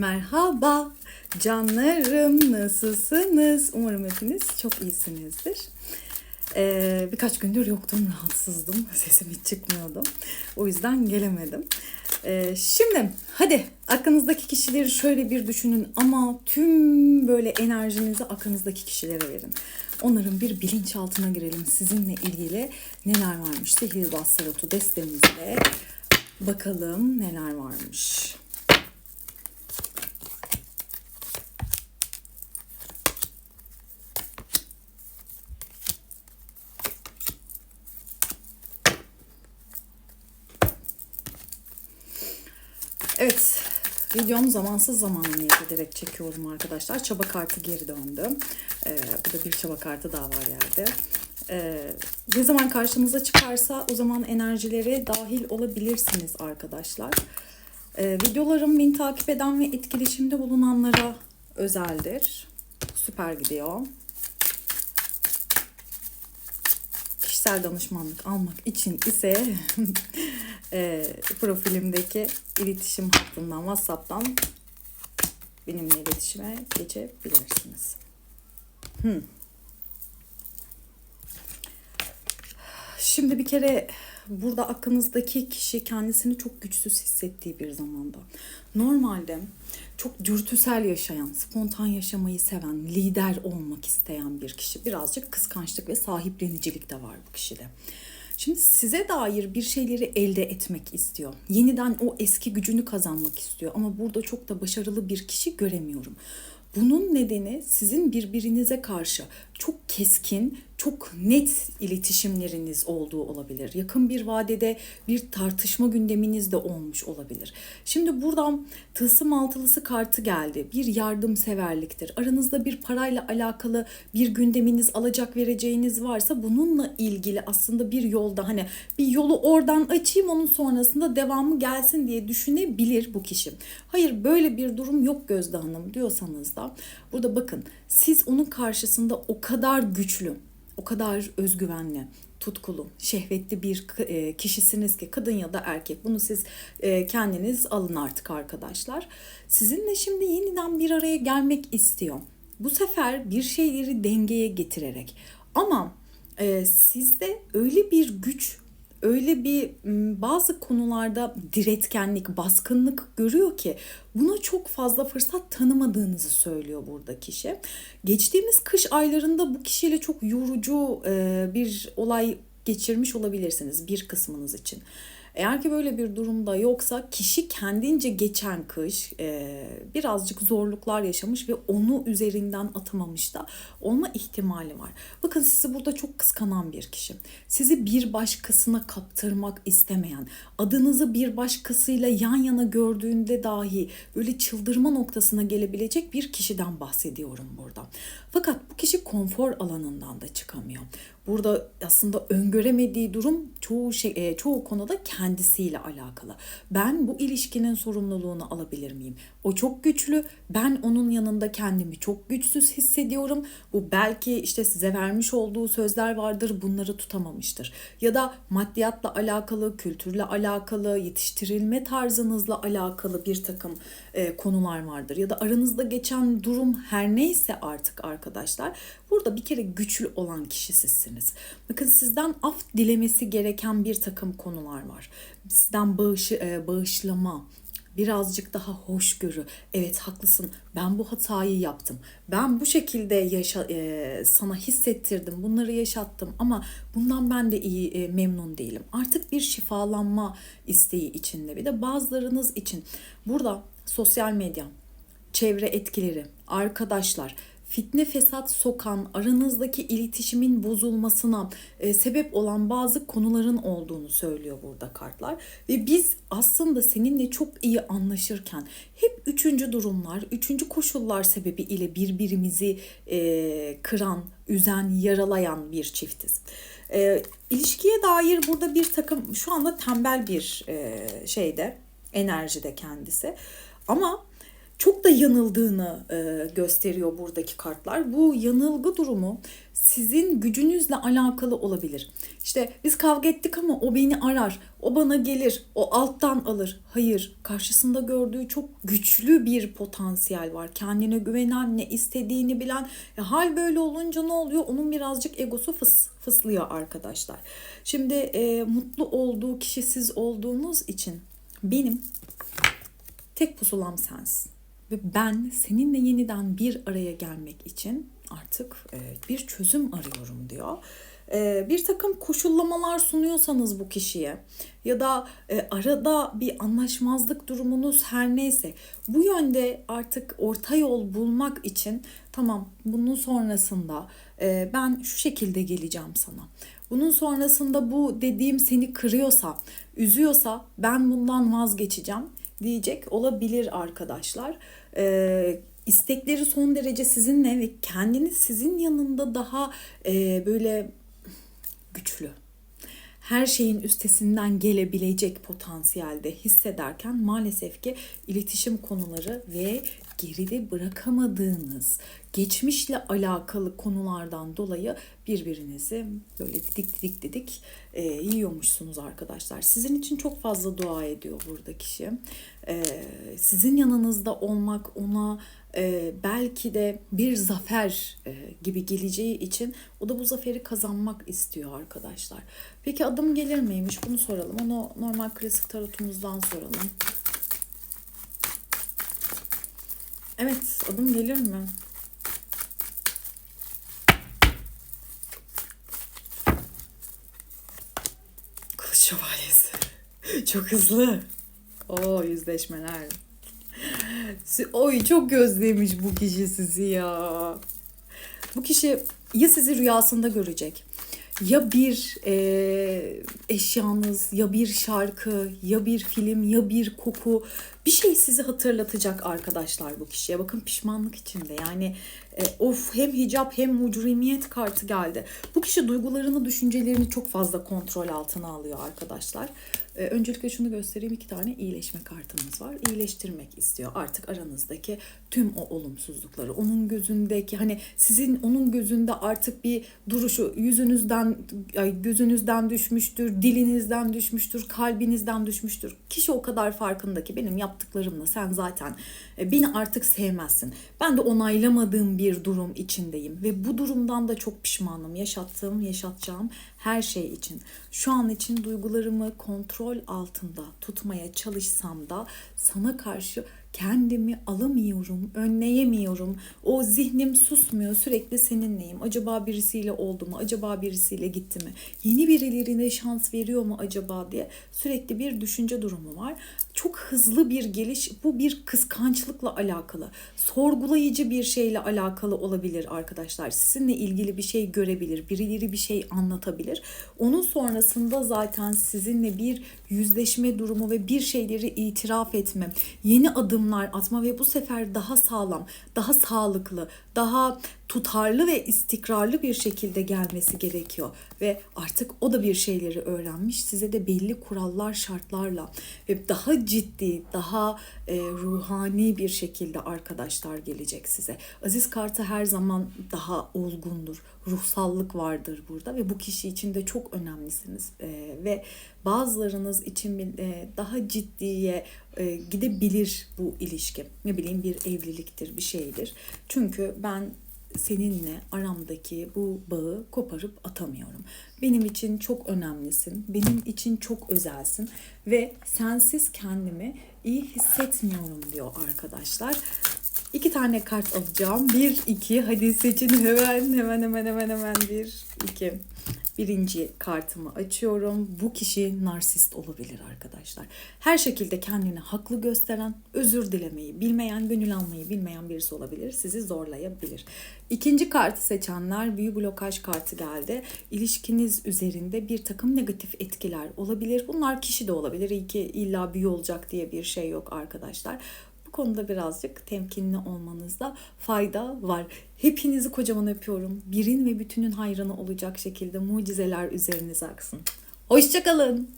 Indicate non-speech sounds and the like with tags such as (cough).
Merhaba canlarım nasılsınız? Umarım hepiniz çok iyisinizdir. Ee, birkaç gündür yoktum, rahatsızdım. Sesim hiç çıkmıyordu. O yüzden gelemedim. Ee, şimdi hadi aklınızdaki kişileri şöyle bir düşünün ama tüm böyle enerjinizi aklınızdaki kişilere verin. Onların bir bilinçaltına girelim. Sizinle ilgili neler varmış? Sihirbaz Sarotu destemizle bakalım neler varmış. Evet, videom zamansız zamanla niyet çekiyorum arkadaşlar. Çaba kartı geri döndü. Ee, burada bir çaba kartı daha var yerde. Ee, ne zaman karşınıza çıkarsa o zaman enerjilere dahil olabilirsiniz arkadaşlar. Ee, videolarım beni takip eden ve etkileşimde bulunanlara özeldir. Süper gidiyor. Kişisel danışmanlık almak için ise (laughs) e, profilimdeki iletişim hattından WhatsApp'tan benimle iletişime geçebilirsiniz. Hmm. Şimdi bir kere burada aklınızdaki kişi kendisini çok güçsüz hissettiği bir zamanda. Normalde çok dürtüsel yaşayan, spontan yaşamayı seven, lider olmak isteyen bir kişi. Birazcık kıskançlık ve sahiplenicilik de var bu kişide. Şimdi size dair bir şeyleri elde etmek istiyor. Yeniden o eski gücünü kazanmak istiyor ama burada çok da başarılı bir kişi göremiyorum. Bunun nedeni sizin birbirinize karşı çok keskin, çok net iletişimleriniz olduğu olabilir. Yakın bir vadede bir tartışma gündeminiz de olmuş olabilir. Şimdi buradan tılsım altılısı kartı geldi. Bir yardımseverliktir. Aranızda bir parayla alakalı bir gündeminiz alacak vereceğiniz varsa bununla ilgili aslında bir yolda hani bir yolu oradan açayım onun sonrasında devamı gelsin diye düşünebilir bu kişi. Hayır böyle bir durum yok Gözde Hanım diyorsanız da burada bakın siz onun karşısında o kadar güçlü, o kadar özgüvenli, tutkulu, şehvetli bir e, kişisiniz ki kadın ya da erkek bunu siz e, kendiniz alın artık arkadaşlar. Sizinle şimdi yeniden bir araya gelmek istiyor. Bu sefer bir şeyleri dengeye getirerek ama e, sizde öyle bir güç öyle bir bazı konularda diretkenlik, baskınlık görüyor ki buna çok fazla fırsat tanımadığınızı söylüyor burada kişi. Geçtiğimiz kış aylarında bu kişiyle çok yorucu bir olay geçirmiş olabilirsiniz bir kısmınız için. Eğer ki böyle bir durumda yoksa kişi kendince geçen kış e, birazcık zorluklar yaşamış ve onu üzerinden atamamış da olma ihtimali var. Bakın sizi burada çok kıskanan bir kişi. Sizi bir başkasına kaptırmak istemeyen, adınızı bir başkasıyla yan yana gördüğünde dahi böyle çıldırma noktasına gelebilecek bir kişiden bahsediyorum burada. Fakat bu kişi konfor alanından da çıkamıyor. Burada aslında öngöremediği durum çoğu şey e, çoğu konuda kendisiyle alakalı. Ben bu ilişkinin sorumluluğunu alabilir miyim? O çok güçlü. Ben onun yanında kendimi çok güçsüz hissediyorum. Bu belki işte size vermiş olduğu sözler vardır. Bunları tutamamıştır. Ya da maddiyatla alakalı, kültürle alakalı, yetiştirilme tarzınızla alakalı bir takım e, konular vardır. Ya da aranızda geçen durum her neyse artık arkadaşlar. Burada bir kere güçlü olan kişi sizsiniz. Bakın sizden af dilemesi gereken bir takım konular var. Sizden bağışı, e, bağışlama, birazcık daha hoşgörü. Evet haklısın. Ben bu hatayı yaptım. Ben bu şekilde yaşa, e, sana hissettirdim. Bunları yaşattım ama bundan ben de iyi e, memnun değilim. Artık bir şifalanma isteği içinde. Bir de bazılarınız için burada sosyal medya, çevre etkileri, arkadaşlar, fitne fesat sokan, aranızdaki iletişimin bozulmasına e, sebep olan bazı konuların olduğunu söylüyor burada kartlar. Ve biz aslında seninle çok iyi anlaşırken hep üçüncü durumlar, üçüncü koşullar sebebiyle birbirimizi e, kıran, üzen, yaralayan bir çiftiz. E, ilişkiye dair burada bir takım şu anda tembel bir e, şeyde, enerjide kendisi. Ama çok da yanıldığını e, gösteriyor buradaki kartlar. Bu yanılgı durumu sizin gücünüzle alakalı olabilir. İşte biz kavga ettik ama o beni arar, o bana gelir, o alttan alır. Hayır, karşısında gördüğü çok güçlü bir potansiyel var. Kendine güvenen, ne istediğini bilen. E, hal böyle olunca ne oluyor? Onun birazcık egosu fıs, fıslıyor arkadaşlar. Şimdi e, mutlu olduğu kişi siz olduğunuz için benim tek pusulam sensin. Ve ben seninle yeniden bir araya gelmek için artık e, bir çözüm arıyorum diyor. E, bir takım koşullamalar sunuyorsanız bu kişiye ya da e, arada bir anlaşmazlık durumunuz her neyse bu yönde artık orta yol bulmak için tamam bunun sonrasında ben şu şekilde geleceğim sana. Bunun sonrasında bu dediğim seni kırıyorsa, üzüyorsa ben bundan vazgeçeceğim diyecek olabilir arkadaşlar. Ee, istekleri son derece sizinle ve kendini sizin yanında daha e, böyle güçlü her şeyin üstesinden gelebilecek potansiyelde hissederken maalesef ki iletişim konuları ve geride bırakamadığınız geçmişle alakalı konulardan dolayı birbirinizi böyle didik didik didik e, yiyormuşsunuz arkadaşlar. Sizin için çok fazla dua ediyor burada kişi. E, sizin yanınızda olmak ona e, belki de bir zafer e, gibi geleceği için o da bu zaferi kazanmak istiyor arkadaşlar. Peki adım gelir miymiş bunu soralım. Onu normal klasik tarotumuzdan soralım. Evet adım gelir mi? Kılıç şövalyesi. (laughs) Çok hızlı. Oo yüzleşmeler. Oy çok özlemiş bu kişi sizi ya. Bu kişi ya sizi rüyasında görecek ya bir e, eşyanız ya bir şarkı ya bir film ya bir koku bir şey sizi hatırlatacak arkadaşlar bu kişiye. Bakın pişmanlık içinde yani e, of hem hicap hem mucrimiyet kartı geldi. Bu kişi duygularını düşüncelerini çok fazla kontrol altına alıyor arkadaşlar. E, öncelikle şunu göstereyim iki tane iyileşme kartımız var. İyileştirmek istiyor artık aranızdaki tüm o olumsuzlukları. Onun gözündeki hani sizin onun gözünde artık bir duruşu yüzünüzden gözünüzden düşmüştür, dilinizden düşmüştür, kalbinizden düşmüştür. Kişi o kadar farkında ki benim yaptıklarımla sen zaten e, beni artık sevmezsin. Ben de onaylamadığım bir durum içindeyim ve bu durumdan da çok pişmanım. Yaşattığım, yaşatacağım her şey için. Şu an için duygularımı kontrol altında tutmaya çalışsam da sana karşı kendimi alamıyorum, önleyemiyorum. O zihnim susmuyor, sürekli seninleyim. Acaba birisiyle oldu mu? Acaba birisiyle gitti mi? Yeni birilerine şans veriyor mu acaba diye sürekli bir düşünce durumu var. Çok hızlı bir geliş, bu bir kıskançlıkla alakalı. Sorgulayıcı bir şeyle alakalı olabilir arkadaşlar. Sizinle ilgili bir şey görebilir, birileri bir şey anlatabilir. Onun sonrasında zaten sizinle bir yüzleşme durumu ve bir şeyleri itiraf etme, yeni adımlar atma ve bu sefer daha sağlam, daha sağlıklı, daha tutarlı ve istikrarlı bir şekilde gelmesi gerekiyor. Ve artık o da bir şeyleri öğrenmiş. Size de belli kurallar şartlarla ve daha ciddi daha e, ruhani bir şekilde arkadaşlar gelecek size. Aziz kartı her zaman daha olgundur. Ruhsallık vardır burada ve bu kişi için de çok önemlisiniz. E, ve bazılarınız için e, daha ciddiye e, gidebilir bu ilişki. Ne bileyim bir evliliktir bir şeydir. Çünkü ben seninle aramdaki bu bağı koparıp atamıyorum. Benim için çok önemlisin, benim için çok özelsin ve sensiz kendimi iyi hissetmiyorum diyor arkadaşlar. İki tane kart alacağım. Bir, iki. Hadi seçin hemen hemen hemen hemen hemen bir, iki. Birinci kartımı açıyorum. Bu kişi narsist olabilir arkadaşlar. Her şekilde kendini haklı gösteren, özür dilemeyi bilmeyen, gönül almayı bilmeyen birisi olabilir. Sizi zorlayabilir. İkinci kartı seçenler büyü blokaj kartı geldi. İlişkiniz üzerinde bir takım negatif etkiler olabilir. Bunlar kişi de olabilir. İyi ki illa büyü olacak diye bir şey yok arkadaşlar. Konuda birazcık temkinli olmanızda fayda var. Hepinizi kocaman öpüyorum. Birin ve bütünün hayranı olacak şekilde mucizeler üzerinize aksın. Hoşçakalın.